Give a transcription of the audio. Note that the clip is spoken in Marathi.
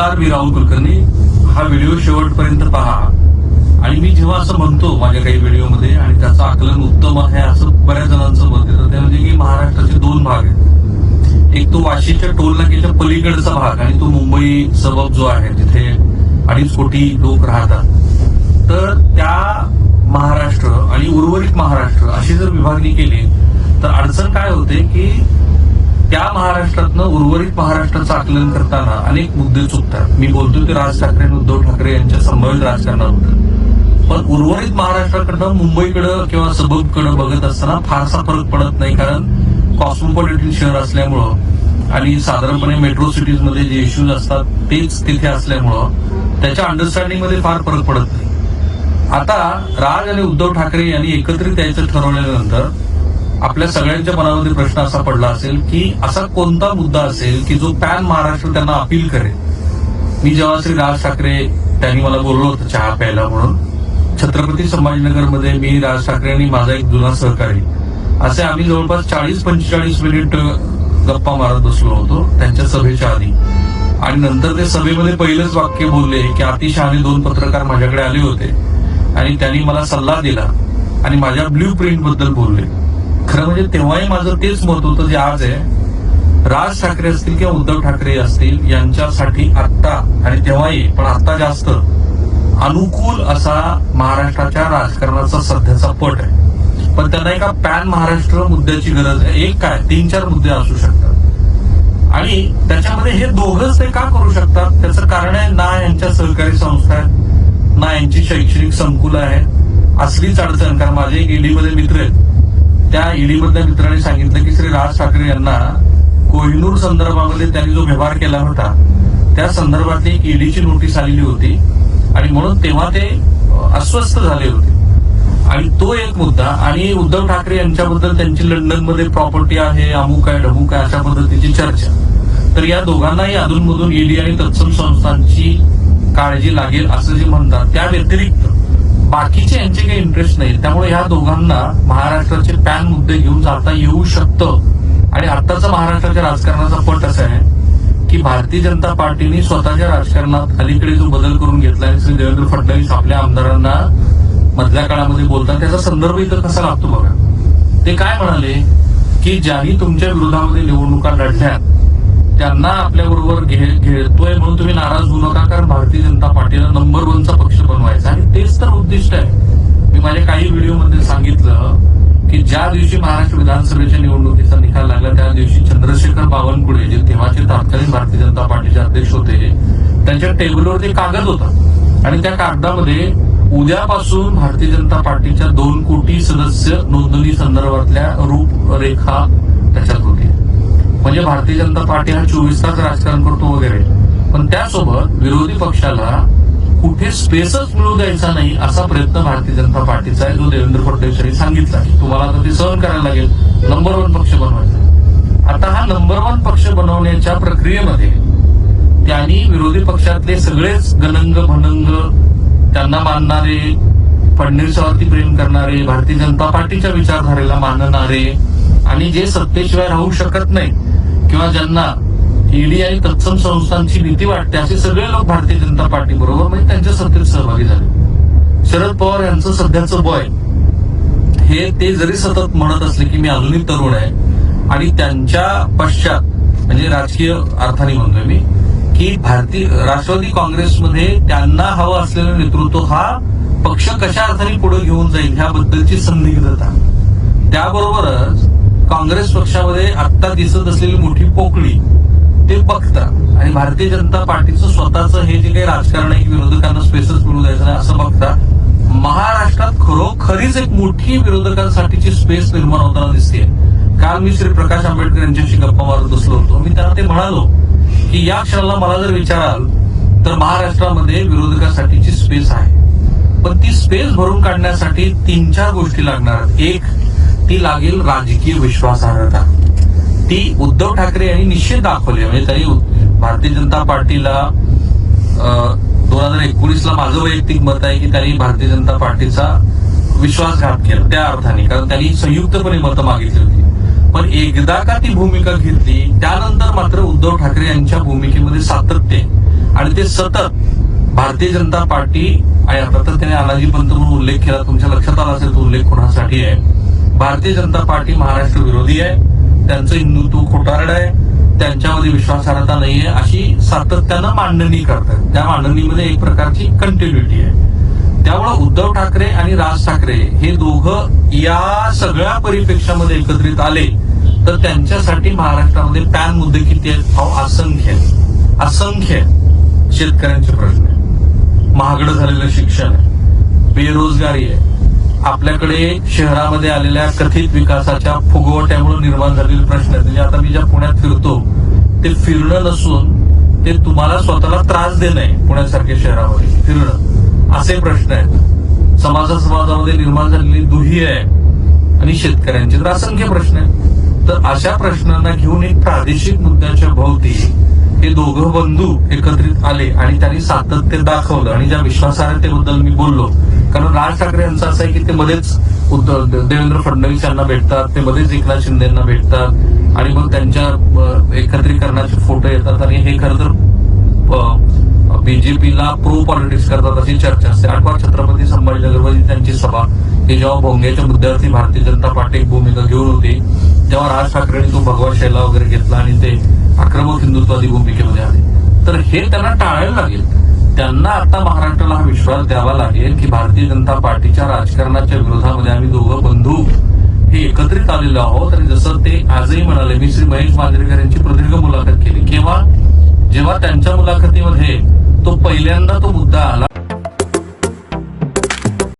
नमस्कार मी राहुल कुलकर्णी. हा व्हिडिओ शेवटपर्यंत पहा. आणि मी जेव्हा असं म्हणतो माझ्या काही व्हिडिओमध्ये आणि त्याचं आकलन उत्तम आहे असं बऱ्याच जणांचं मत येतं ते म्हणजे की महाराष्ट्राचे दोन भाग आहेत. एक तो वाशीच्या टोल नाक्याच्या पलीकडचा भाग आणि तो मुंबई सबब जो आहे तिथे अडीच कोटी लोक राहतात. तर त्या महाराष्ट्र आणि उर्वरित महाराष्ट्र अशी जर विभागणी केली तर अडचण काय होते की त्या महाराष्ट्रातनं उर्वरित महाराष्ट्राचं आकलन करताना अनेक मुद्दे चुकतात. मी बोलतो ते राज ठाकरे आणि उद्धव ठाकरे यांच्या संभाव्य राजकारणाबद्दल पण उर्वरित महाराष्ट्राकडनं मुंबईकडं किंवा सबबकडं बघत असताना फारसा फरक पडत नाही कारण कॉस्मोपॉलिटन शहर असल्यामुळं आणि साधारणपणे मेट्रो सिटीजमध्ये जे इश्यूज असतात तेच तिथे असल्यामुळं त्याच्या अंडरस्टँडिंगमध्ये फार फरक पडत नाही. आता राज आणि उद्धव ठाकरे यांनी एकत्रित यायचं ठरवल्यानंतर आपल्या सगळ्यांच्या मनामध्ये प्रश्न असा पडला असेल की असा कोणता मुद्दा असेल की जो पॅन महाराष्ट्र त्यांना अपील करेल? मी जेव्हा श्री राज ठाकरे त्यांनी मला बोललो होतं चहा प्यायला म्हणून छत्रपती संभाजीनगरमध्ये मी राज ठाकरे आणि माझा एक जुना सहकारी असे आम्ही जवळपास चाळीस पंचेचाळीस मिनिट गप्पा मारत बसलो होतो त्यांच्या सभेच्या आधी. आणि नंतर ते सभेमध्ये पहिलंच वाक्य बोलले की अतिशहाने दोन पत्रकार माझ्याकडे आले होते आणि त्यांनी मला सल्ला दिला आणि माझ्या ब्ल्यू प्रिंटबद्दल बोलले. खरं म्हणजे तेव्हाही माझं तेच मत होतं जे आज आहे. राज ठाकरे असतील किंवा उद्धव ठाकरे असतील यांच्यासाठी आत्ता आणि तेव्हाही पण आता जास्त अनुकूल असा महाराष्ट्राच्या राजकारणाचा सध्याचा पट आहे. पण त्यांना एका पॅन महाराष्ट्र मुद्द्याची गरज आहे. एक काय? तीन चार मुद्दे असू शकतात. आणि त्याच्यामध्ये हे दोघच ते का करू शकतात? त्याचं कारण आहे ना यांच्या सहकारी संस्था आहेत ना यांची शैक्षणिक संकुलं आहेत. असलीच अडचण कारण माझे एक ईडीमध्ये मित्र आहेत. त्या ईडीमधल्या मित्राने सांगितलं की श्री राज ठाकरे यांना कोहिनूर संदर्भामध्ये त्यांनी जो व्यवहार केला होता त्या संदर्भातली ईडीची नोटीस आलेली होती आणि म्हणून तेव्हा ते अस्वस्थ झाले होते. आणि तो एक मुद्दा आणि उद्धव ठाकरे यांच्याबद्दल त्यांची लंडनमध्ये प्रॉपर्टी आहे अमुक आहे ढमुक आहे अशा पद्धतीची चर्चा. तर या दोघांनाही अधूनमधून ईडी आणि तत्सम संस्थांची काळजी लागेल असं जे म्हणतात त्या व्यतिरिक्त बाकीचे यांचे काही इंटरेस्ट नाही त्यामुळे ह्या दोघांना महाराष्ट्राचे पॅन मुद्दे घेऊन जाता येऊ शकतं. आणि आताचा महाराष्ट्राच्या राजकारणाचा पट असा आहे की भारतीय जनता पार्टीने स्वतःच्या राजकारणात अलीकडे जो बदल करून घेतला श्री देवेंद्र फडणवीस आपल्या आमदारांना मधल्या काळामध्ये बोलतात त्याचा संदर्भ इथं कसा लागतो बघा. ते काय म्हणाले की ज्यांनी तुमच्या विरोधामध्ये निवडणुका लढल्या त्यांना आपल्या बरोबर घेतोय म्हणून तुम्ही नाराज होऊ नका कारण भारतीय जनता पार्टीला नंबर वनचा पक्ष बनवायचा आणि तेच तर उद्दिष्ट आहे. मी माझ्या काही व्हिडिओमध्ये सांगितलं की ज्या दिवशी महाराष्ट्र विधानसभेच्या निवडणुकीचा निकाल लागला त्या दिवशी चंद्रशेखर बावनकुळे जे तेव्हाचे तत्कालीन भारतीय जनता पार्टीचे अध्यक्ष होते त्यांच्या टेबलवर ते कागद होता. आणि त्या कागदामध्ये उद्यापासून भारतीय जनता पार्टीच्या दोन कोटी सदस्य नोंदणी संदर्भातल्या रूपरेखा त्याच्यात म्हणजे भारतीय जनता पार्टी हा चोवीस तास राजकारण करतो वगैरे. पण त्यासोबत विरोधी पक्षाला कुठे स्पेसच मिळू द्यायचा नाही असा प्रयत्न भारतीय जनता पार्टीचा आहे जो देवेंद्र फडणवीस यांनी सांगितला तुम्हाला आता ते सहन करायला लागेल. नंबर वन पक्ष बनवायचा आता हा नंबर वन पक्ष बनवण्याच्या प्रक्रियेमध्ये त्यांनी विरोधी पक्षातले सगळेच गणंग भनंग त्यांना मानणारे फडणवीसावरती प्रेम करणारे भारतीय जनता पार्टीच्या विचारधारेला मानणारे आणि जे सत्तेशिवाय राहू शकत नाही किंवा ज्यांना ईडी आणि तत्सम संस्थांची भीती वाटते असे सगळे लोक भारतीय जनता पार्टी बरोबर म्हणजे त्यांच्या सत्तेत सहभागी झाले. शरद पवार यांचं सध्याचं बॉय हे ते जरी सतत म्हणत असले की मी अजूनही तरुण आहे आणि त्यांच्या पश्चात म्हणजे राजकीय अर्थाने म्हणतोय मी की भारतीय राष्ट्रवादी काँग्रेसमध्ये त्यांना हवं असलेलं नेतृत्व हा पक्ष कशा अर्थाने पुढे घेऊन जाईल ह्याबद्दलची संदिग्धता. त्याबरोबरच काँग्रेस पक्षामध्ये आत्ता दिसत असलेली मोठी पोकळी ते बघतात आणि भारतीय जनता पार्टीचं स्वतःचं हे जे काही राजकारण आहे विरोधकांना स्पेसच मिळू द्यायचं असं बघता. महाराष्ट्रात खरोखरीच एक मोठी विरोधकांसाठीची स्पेस निर्माण होताना दिसते काल मी श्री प्रकाश आंबेडकर यांच्याशी गप्पा मारत बसलो होतो. मी त्यांना ते म्हणालो की या क्षणाला मला जर विचाराल तर महाराष्ट्रामध्ये विरोधकांसाठीची स्पेस आहे. पण ती स्पेस भरून काढण्यासाठी तीन चार गोष्टी लागणार एक ती लागेल राजकीय विश्वासार्हता. ती उद्धव ठाकरे यांनी निश्चित दाखवली. म्हणजे त्यांनी भारतीय जनता पार्टीला दोन हजार एकोणीस ला माझं वैयक्तिक मत आहे की त्यांनी भारतीय जनता पार्टीचा विश्वासघात केला त्या अर्थाने. कारण त्यांनी संयुक्तपणे मतं मागितली होती. पण एकदा का ती भूमिका घेतली त्यानंतर मात्र उद्धव ठाकरे यांच्या भूमिकेमध्ये सातत्य आणि ते सतत भारतीय जनता पार्टी आणि आता तर त्याने अनाजी पंत म्हणून उल्लेख केला तुमच्या लक्षात आला असेल तो उल्लेख कोणासाठी आहे? भारतीय जनता पार्टी महाराष्ट्र विरोधी आहे. त्यांचं हिंदुत्व खोटारड आहे. त्यांच्यामध्ये विश्वासार्हता नाहीये. अशी सातत्यानं मांडणी करतात. त्या मांडणीमध्ये एक प्रकारची कंटिन्युटी आहे. त्यामुळे उद्धव ठाकरे आणि राज ठाकरे हे दोघं या सगळ्या परिप्रेक्षामध्ये एकत्रित आले तर त्यांच्यासाठी महाराष्ट्रामध्ये पॅन मुद्दे किती आहेत? अहो असंख्य आहेत. असंख्य आहेत. शेतकऱ्यांचे प्रश्न आहे महागडं झालेलं शिक्षण आहे. बेरोजगारी आहे. आपल्याकडे शहरामध्ये आलेल्या कथित विकासाच्या फुगवट्यामुळे निर्माण झालेले प्रश्न आहेत. म्हणजे आता मी ज्या पुण्यात फिरतो ते फिरणं नसून ते तुम्हाला स्वतःला त्रास देणं आहे पुण्यासारख्या शहरामध्ये. फिरणं. असे प्रश्न आहेत. समाजा समाजामध्ये निर्माण झालेली दुही आहे आणि शेतकऱ्यांचे तर असंख्य प्रश्न आहेत. तर अशा प्रश्नांना घेऊन एक प्रादेशिक मुद्द्याच्या भोवती हे दोघं बंधू एकत्रित आले आणि त्यांनी सातत्य दाखवलं. आणि ज्या विश्वासार्हतेबद्दल मी बोललो कारण राज ठाकरे यांचं असं आहे की ते मध्येच देवेंद्र फडणवीस यांना भेटतात ते मध्येच एकनाथ शिंदेना भेटतात आणि मग त्यांच्या एकत्रीकरणाचे फोटो येतात आणि हे खरं तर बीजेपीला प्रो पॉलिटिक्स करतात अशी चर्चा असते. आठवा छत्रपती संभाजीनगरमध्ये त्यांची सभा ही जेव्हा भोंग्याच्या मुद्द्यावरती भारतीय जनता पार्टी भूमिका घेऊन होती तेव्हा राज ठाकरेंनी तो भगवा शैला वगैरे घेतला आणि ते आक्रमक हिंदुत्वादी भूमिकेमध्ये आले. तर हे त्यांना टाळायला लागेल. त्यांना आता महाराष्ट्राला हा विश्वास द्यावा लागेल की भारतीय जनता पार्टीच्या राजकारणाच्या विरोधामध्ये आम्ही दोघं बंधू. हे एकत्रित आलेलो आहोत आणि जसं ते आजही म्हणाले मी श्री महेश मांजरेकर यांची प्रदीर्घ मुलाखत केली. केव्हा? जेव्हा त्यांच्या मुलाखतीमध्ये तो पहिल्यांदा तो मुद्दा आला